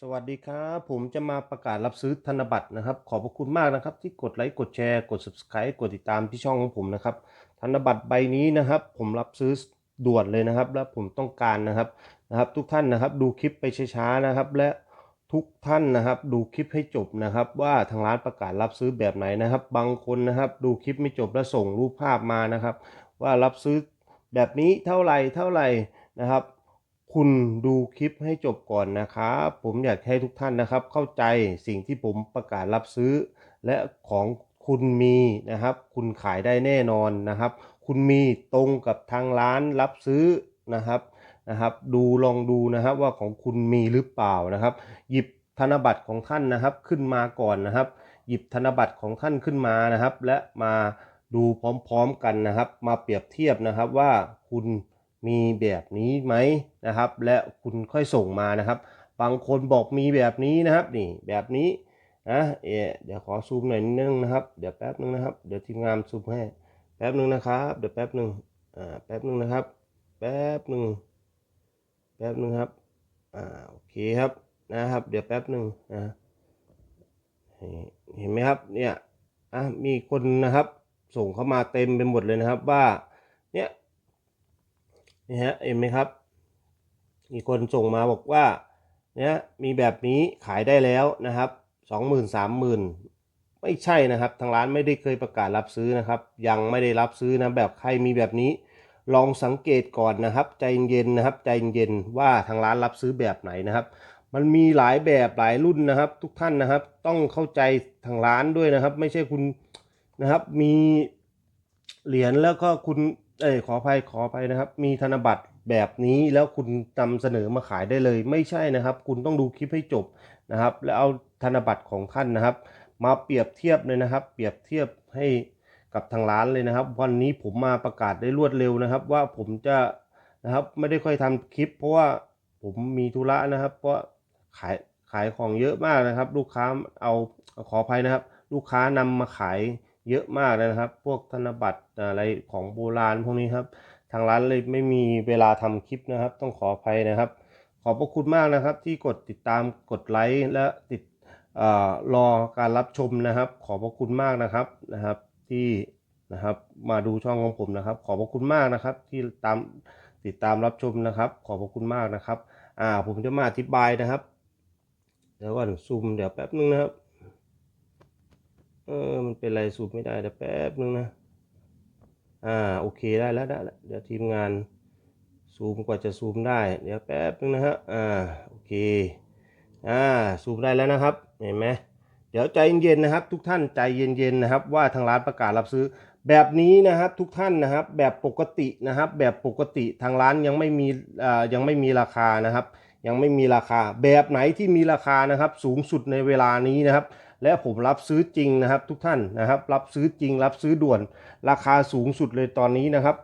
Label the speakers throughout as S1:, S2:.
S1: สวัสดีครับ ผมจะมาประกาศรับซื้อธนบัตรนะครับ ขอบพระคุณมากนะครับ ที่กดไลค์กดแชร์กด subscribe กดติดตามที่ช่องของผมนะครับ ธนบัตรใบนี้นะครับ ผมรับซื้อด่วนเลยนะครับ และผมต้องการนะครับนะครับ ทุกท่านนะครับ ดูคลิปไปช้าๆนะครับ และทุกท่านนะครับ ดูคลิปให้จบนะครับ ว่าทางร้านประกาศรับซื้อแบบไหนนะครับ บางคนนะครับ ดูคลิปไม่จบแล้วส่งรูปภาพมานะครับ ว่ารับซื้อแบบนี้เท่าไหร่เท่าไหร่นะครับ คุณดูคลิปให้จบก่อนนะครับ ผมอยากให้ทุกท่านนะครับ เข้าใจสิ่งที่ผมประกาศรับซื้อ และของคุณมีนะครับ คุณขายได้แน่นอนนะครับ คุณมีตรงกับทางร้านรับซื้อนะครับนะครับ ดูลองดูนะครับว่าของคุณมีหรือเปล่านะครับ หยิบธนบัตรของท่านนะครับขึ้นมาก่อนนะครับ หยิบธนบัตรของท่านขึ้นมานะครับ และมาดูพร้อมๆกันนะครับ มาเปรียบเทียบนะครับว่าคุณ มีแบบนี้ไหมนะครับ และคุณค่อยส่งมานะครับ บางคนบอกมีแบบนี้นะครับนี่แบบนี้นะเอเดี๋ยวขอซูมหน่อยนึงนะครับ เดี๋ยวแป๊บนึงนะครับ เดี๋ยวทีมงานซูมให้แป๊บนึงนะครับ เดี๋ยวแป๊บนึงอ่าแป๊บนึงนะครับ แป๊บนึงแป๊บนึงครับอ่าโอเคครับนะครับ เดี๋ยวแป๊บนึงนะเห็นไหมครับเนี่ยอะมีคนนะครับส่งเข้ามาเต็มไปหมดเลยนะครับว่า นี่ฮะเห็นไหมครับ มีคนส่งมาบอกว่าเนี่ยมีแบบนี้ขายได้แล้วนะครับสองหมื่นสามหมื่นไม่ใช่นะครับ ทางร้านไม่ได้เคยประกาศรับซื้อนะครับ ยังไม่ได้รับซื้อนะแบบใครมีแบบนี้ ลองสังเกตก่อนนะครับ ใจเย็นนะครับ ใจเย็นว่าทางร้านรับซื้อแบบไหนนะครับ มันมีหลายแบบหลายรุ่นนะครับ ทุกท่านนะครับ ต้องเข้าใจทางร้านด้วยนะครับ ไม่ใช่คุณนะครับมีเหรียญแล้วก็คุณ เอ้ขออภัยขออภัยนะครับ มีธนบัตรแบบนี้แล้วคุณนำเสนอมาขายได้เลย ไม่ใช่นะครับ คุณต้องดูคลิปให้จบนะครับ แล้วเอาธนบัตรของท่านนะครับ มาเปรียบเทียบเลยนะครับ เปรียบเทียบให้กับทางร้านเลยนะครับ วันนี้ผมมาประกาศได้รวดเร็วนะครับ ว่าผมจะนะครับไม่ได้ค่อยทำคลิป เพราะว่าผมมีธุระนะครับ เพราะขายขายของเยอะมากนะครับ ลูกค้าเอาขออภัยนะครับ ลูกค้านำมาขาย เยอะมากเลยนะครับ พวกธนบัตรอะไรของโบราณพวกนี้ครับ ทางร้านเลยไม่มีเวลาทำคลิปนะครับ ต้องขออภัยนะครับ ขอบพระคุณมากนะครับที่กดติดตามกดไลค์และติดอรอการรับชมนะครับ ขอบพระคุณมากนะครับนะครับที่นะครับมาดูช่องของผมนะครับ ขอบพระคุณมากนะครับ ที่ตามติดตามรับชมนะครับ ขอบพระคุณมากนะครับ อ่าผมจะมาอธิบายนะครับ เดี๋ยวก่อนซูมเดี๋ยวแป๊บนึงนะครับ เออ มันเป็นไรซูมไม่ได้เดี๋ยวแป๊บนึงนะ อ่า โอเคได้แล้วได้แล้วเดี๋ยวทีมงานซูมกว่าจะซูมได้ เดี๋ยวแป๊บนึงนะฮะ อ่า โอเค อ่า ซูมได้แล้วนะครับ เห็นไหมเดี๋ยวใจเย็นๆนะครับ ทุกท่านใจเย็นๆนะครับ ว่าทางร้านประกาศรับซื้อ แบบนี้นะครับทุกท่านนะครับ แบบปกตินะครับ แบบปกติทางร้านยังไม่มีอ่ายังไม่มีราคานะครับ ยังไม่มีราคา แบบไหนที่มีราคานะครับ สูงสุดในเวลานี้นะครับ และผมรับซื้อจริงนะครับ ทุกท่านนะครับ รับซื้อจริง รับซื้อด่วน ราคาสูงสุดเลยตอนนี้นะครับ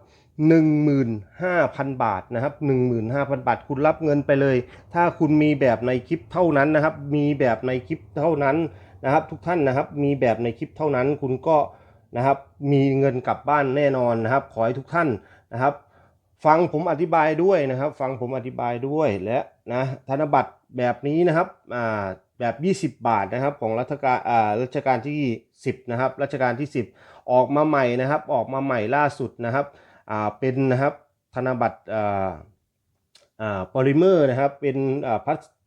S1: 15,000 บาทนะครับ15,000 บาท คุณรับเงินไปเลย ถ้าคุณมีแบบในคลิปเท่านั้นนะครับ มีแบบในคลิปเท่านั้นนะครับ ทุกท่านนะครับ มีแบบในคลิปเท่านั้น คุณก็นะครับ มีเงินกลับบ้านแน่นอนนะครับ ขอให้ทุกท่านนะครับ ฟังผมอธิบายด้วยนะครับ ฟังผมอธิบายด้วยและนะธนบัตรแบบนี้นะครับอ่าแบบ 20 บาทนะครับของรัชกาลอ่ารัชกาลที่ 10 นะครับรัชกาลที่ 10 ออกมาใหม่นะครับ ออกมาใหม่ล่าสุดนะครับอ่าเป็นนะครับธนบัตรอ่าอ่าโพลิเมอร์นะครับเป็นอ่า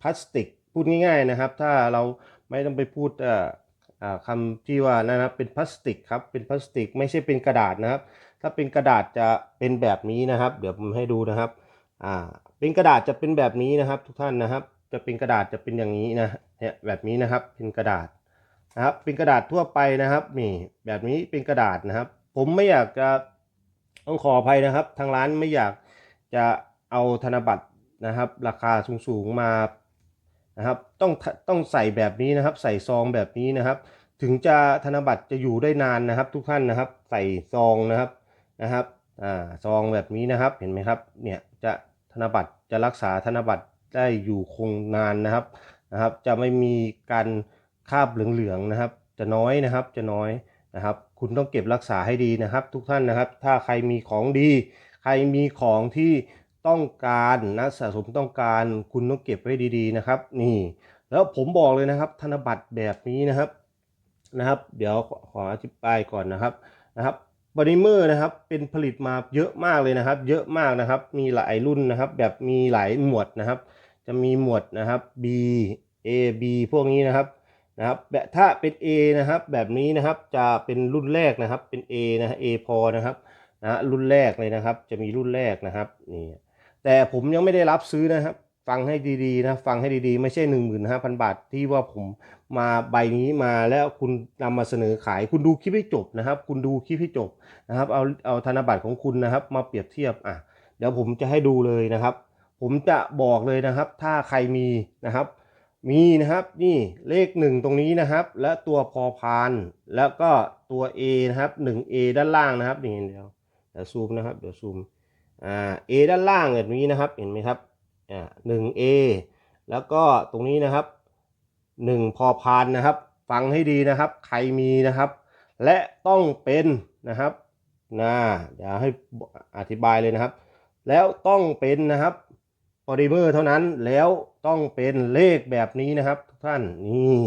S1: พลาสติกพูดง่ายๆนะครับ ถ้าเราไม่ต้องไปพูดอ่าอ่า คำที่ว่านะครับเป็นพลาสติกครับเป็นพลาสติกไม่ใช่เป็นกระดาษนะครับ ถ้าเป็นกระดาษจะเป็นแบบนี้นะครับ เดี๋ยวผมให้ดูนะครับอ่าเป็นกระดาษจะเป็นแบบนี้นะครับ ทุกท่านนะครับ จะเป็นกระดาษจะเป็นอย่างนี้นะเนี่ยแบบนี้นะครับเป็นกระดาษนะครับเป็นกระดาษทั่วไปนะครับนี่แบบนี้เป็นกระดาษนะครับ ผมไม่อยากจะต้องขออภัยนะครับ ทางร้านไม่อยากจะเอาธนบัตรนะครับ ราคาสูงๆมา นะครับต้องต้องใส่แบบนี้นะครับ ใส่ซองแบบนี้นะครับ ถึงจะธนบัตรจะอยู่ได้นานนะครับ ทุกท่านนะครับ ใส่ซองนะครับนะครับอ่าซองแบบนี้นะครับเห็นไหมครับเนี่ยจะธนบัตรจะรักษาธนบัตรได้อยู่คงนานนะครับนะครับ จะไม่มีการคาบเหลืองๆนะครับ จะน้อยนะครับจะน้อยนะครับ คุณต้องเก็บรักษาให้ดีนะครับ ทุกท่านนะครับ ถ้าใครมีของดี ใครมีของที่ ต้องการนะสะสมต้องการคุณต้องเก็บไว้ดีๆนะครับ นี่ แล้วผมบอกเลยนะครับ ธนบัตรแบบนี้นะครับนะครับ เดี๋ยวขออธิบายก่อนนะครับนะครับบริเมอร์นะครับเป็นผลิตมาเยอะมากเลยนะครับ เยอะมากนะครับ มีหลายรุ่นนะครับ แบบมีหลายหมวดนะครับ จะมีหมวดนะครับ B A B พวกนี้นะครับนะครับแบบถ้าเป็น A นะครับ แบบนี้นะครับจะเป็นรุ่นแรกนะครับ เป็น A นะ A พอนะครับนะรุ่นแรกเลยนะครับ จะมีรุ่นแรกนะครับนี่ แต่ผมยังไม่ได้รับซื้อนะครับ ฟังให้ดีๆนะ ฟังให้ดีๆ ไม่ใช่15,000 บาท ที่ว่าผมมาใบนี้มาแล้วคุณนำมาเสนอขาย คุณดูคลิปให้จบนะครับ คุณดูคลิปให้จบนะครับ เอาเอาธนบัตรของคุณนะครับ มาเปรียบเทียบอะเดี๋ยวผมจะให้ดูเลยนะครับ ผมจะบอกเลยนะครับ ถ้าใครมีนะครับ มีนะครับนี่เลขหนึ่งตรงนี้นะครับ และตัวพอพานแล้วก็ตัว A นะครับ 1A ด้านล่างนะครับนี่เดี๋ยวเดี๋ยวซูมนะครับเดี๋ยวซูม อ่า A ด้านล่างแบบนี้นะครับ เห็นไหมครับ อ่า 1A แล้วก็ตรงนี้นะครับ1พอพานนะครับ ฟังให้ดีนะครับ ใครมีนะครับ และต้องเป็นนะครับนะเดี๋ยวให้อธิบายเลยนะครับ แล้วต้องเป็นนะครับพอลิเมอร์เท่านั้นแล้วต้องเป็นเลขแบบนี้นะครับ ทุกท่านนี่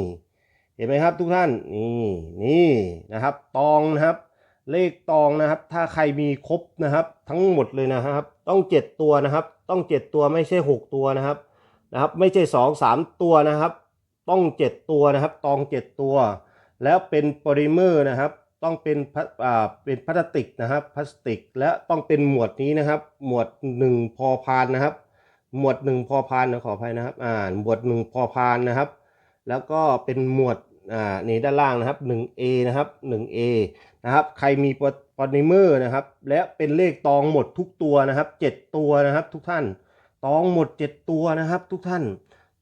S1: เห็นไหมครับทุกท่านนี่นี่นะครับ ตองนะครับ เลขตองนะครับ ถ้าใครมีครบนะครับ ทั้งหมดเลยนะครับ ต้องเจ็ดตัวนะครับ ต้องเจ็ดตัวไม่ใช่หกตัวนะครับนะครับ ไม่ใช่สองสามตัวนะครับ ต้องเจ็ดตัวนะครับ ตองเจ็ดตัว แล้วเป็นปริเมอร์นะครับ ต้องเป็นพลาอ่าเป็นพลาสติกนะครับ พลาสติก และต้องเป็นหมวดนี้นะครับ หมวดหนึ่งพอพานนะครับ หมวดหนึ่งพอพานนะขออภัยนะครับอ่าหมวดหนึ่งพอพานนะครับ แล้วก็เป็นหมวด อ่านี่ด้านล่างนะครับ 1A นะครับ 1A นะครับ ใครมีปอริเมอร์นะครับ และเป็นเลขตองหมดทุกตัวนะครับ 7 ตัวนะครับ ทุกท่าน ตองหมด 7 ตัวนะครับ ทุกท่าน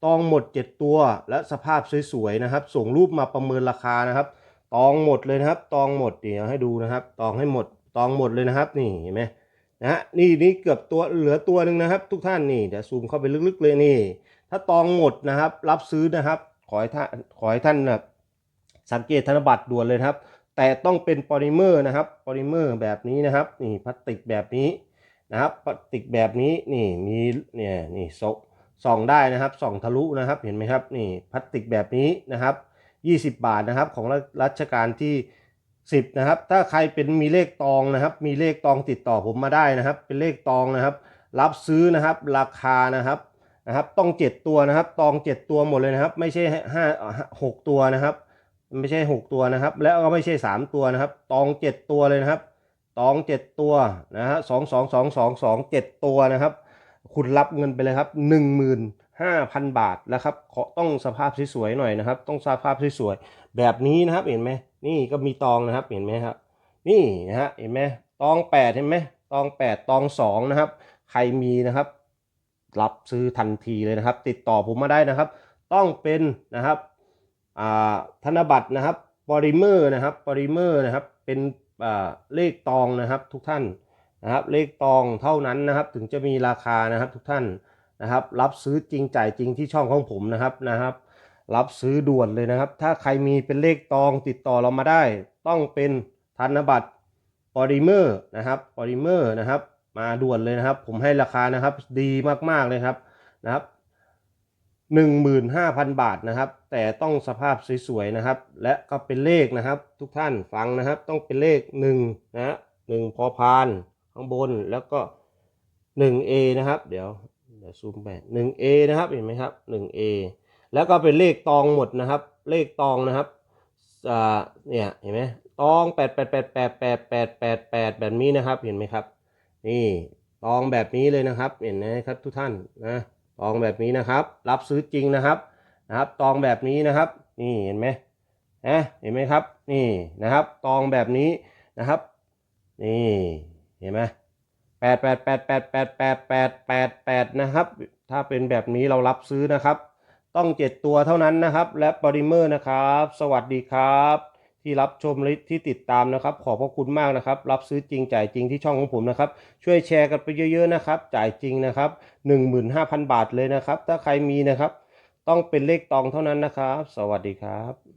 S1: ตองหมด 7 ตัว และสภาพสวยๆนะครับ ส่งรูปมาประเมินราคานะครับ ตองหมดเลยนะครับ ตองหมดเดี๋ยวให้ดูนะครับ ตองให้หมด ตองหมดเลยนะครับ นี่เห็นไหมนะฮะนี่นี่เกือบตัวเหลือตัวหนึ่งนะครับ ทุกท่านนี่เดี๋ยวซูมเข้าไปลึกๆเลยนี่ ถ้าตองหมดนะครับ รับซื้อนะครับ ขอให้ท่านขอให้ท่านนะ สังเกตธนบัตรด่วนเลยครับ แต่ต้องเป็นปริเมอร์นะครับปริเมอร์แบบนี้นะครับนี่พลาสติกแบบนี้นะครับพลาสติกแบบนี้นี่มีเนี่ยนี่ส่องส่องได้นะครับส่องทะลุนะครับเห็นไหมครับนี่พลาสติกแบบนี้นะครับ 20 บาทนะครับของรัชกาลที่ 10นะครับถ้าใครเป็นมีเลขตองนะครับ มีเลขตองติดต่อผมมาได้นะครับ เป็นเลขตองนะครับ รับซื้อนะครับราคานะครับนะครับต้อง 7 ตัวนะครับ ตอง 7 ตัวหมดเลยนะครับ ไม่ใช่ห้าหกตัวนะครับ ไม่ใช่6ตัวนะครับ แล้วก็ไม่ใช่3ตัวนะครับ ตอง7ตัวเลยนะครับ ตอง7ตัวนะฮะสองสองสองสองสองเจ็ดตัวนะครับ คุณรับเงินไปเลยครับ15,000บาทแล้วครับขอต้องสภาพสวยๆหน่อยนะครับ ต้องสภาพสวยๆแบบนี้นะครับเห็นไหมนี่ก็มีตองนะครับเห็นไหมครับนี่นะฮะเห็นไหมตองแปดเห็นไหมตองแปดตองสองนะครับ ใครมีนะครับ รับซื้อทันทีเลยนะครับ ติดต่อผมมาได้นะครับ ต้องเป็นนะครับ ธนบัตรนะครับปริเมอร์นะครับปริเมอร์นะครับเป็นเลขตองนะครับทุกท่านนะครับเลขตองเท่านั้นนะครับถึงจะมีราคานะครับทุกท่านนะครับ รับซื้อจริงจ่ายจริงที่ช่องของผมนะครับนะครับ รับซื้อด่วนเลยนะครับ ถ้าใครมีเป็นเลขตองติดต่อเรามาได้ ต้องเป็นธนบัตรปริเมอร์นะครับปริเมอร์นะครับ มาด่วนเลยนะครับ ผมให้ราคานะครับดีมากๆเลยครับนะครับ 15,000 บาทนะครับ แต่ต้องสภาพสวยๆนะครับ และก็เป็นเลขนะครับ ทุกท่านฟังนะครับ ต้องเป็นเลข1นะหนึ่งพอพานข้างบนแล้วก็ 1A นะครับ เดี๋ยวเดี๋ยวซูมไป 1A นะครับเห็นไหมครับ 1A แล้วก็เป็นเลขตองหมดนะครับ เลขตองนะครับอ่าเนี่ยเห็นไหมตองแแแแปปปปปดดดดดดแปดแบบนี้นะครับเห็นไหมครับ นี่ตองแบบนี้เลยนะครับ เห็นไหมครับทุกท่านนะ ตองแบบนี้นะครับ รับซื้อจริงนะครับนะครับ ตองแบบนี้นะครับ นี่เห็นไหมนะเห็นไหมครับ นี่นะครับ ตองแบบนี้นะครับ นี่เห็นไหมแปดแปดแปดแปดแปดแปดแปดแปดแปดนะครับ ถ้าเป็นแบบนี้เรารับซื้อนะครับ ต้อง7ตัวเท่านั้นนะครับ และปริเมอร์นะครับ สวัสดีครับ ที่รับชมและที่ติดตามนะครับ ขอบพระคุณมากนะครับ รับซื้อจริงจ่ายจริงที่ช่องของผมนะครับ ช่วยแชร์กันไปเยอะๆนะครับ จ่ายจริงนะครับ 15,000 บาทเลยนะครับ ถ้าใครมีนะครับ ต้องเป็นเลขตองเท่านั้นนะครับ สวัสดีครับ